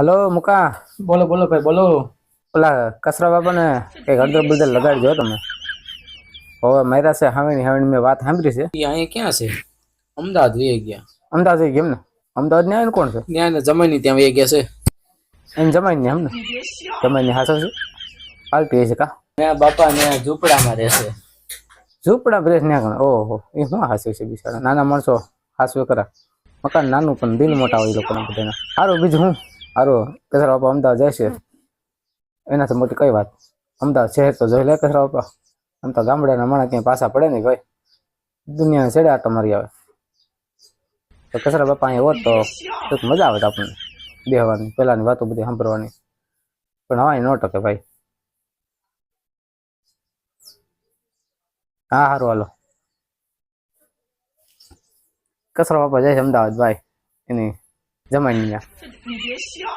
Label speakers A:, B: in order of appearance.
A: Hello મુકા.
B: બોલો બોલો ભાઈ બોલો.
A: ઓલા કસરા બાપાને કંઈક અડધો બળદર લગાડજો તમે. હવે મારા છે હાવેની હાવેની મેં વાત સાંભળી છે.
B: એ અહીંયા ક્યાં છે? અમદાવાદ વહી ગયા.
A: અમદાવાદ કેમ ને અમદાવાદ ને આવીને કોણ છે?
B: ત્યાં એને જમાઈ ત્યાં વહી ગયા છે.
A: એને જમાઈ ને એમ ને? જમાઈ ને હાસો છે પાલટી છે કા?
B: મેં બાપા ને ઝૂંપડામાં રહેશે
A: ઝૂંપડા બ્રેસ ને ઓહો એ શું હાસ્યું છે બિચારા? નાના માણસો હાસ્યું કરા. મકાન નાનું પણ દિલ મોટા હોય લોકોના બધાના. સારું બીજું હું? સારું કચરા બાપા અમદાવાદ જાય છે. એનાથી મોટી કઈ વાત? અમદાવાદ શહેર તો જોઈ લે કચરા બાપા આમ તો ગામડાના માણસ ક્યાંય પાછા પડે નહીં ભાઈ. દુનિયાને છેડે આટો મારી આવે. તો કચરા બાપા અહીંયા હોત તો કંઈક મજા આવે આપણને. બેહવાની, પહેલાંની વાતો બધી સાંભળવાની. પણ હવાય ન ટકે ભાઈ. હા સારું હાલો. કચરા બાપા જાય છે અમદાવાદ, ભાઈ. એની 那么，你你别笑。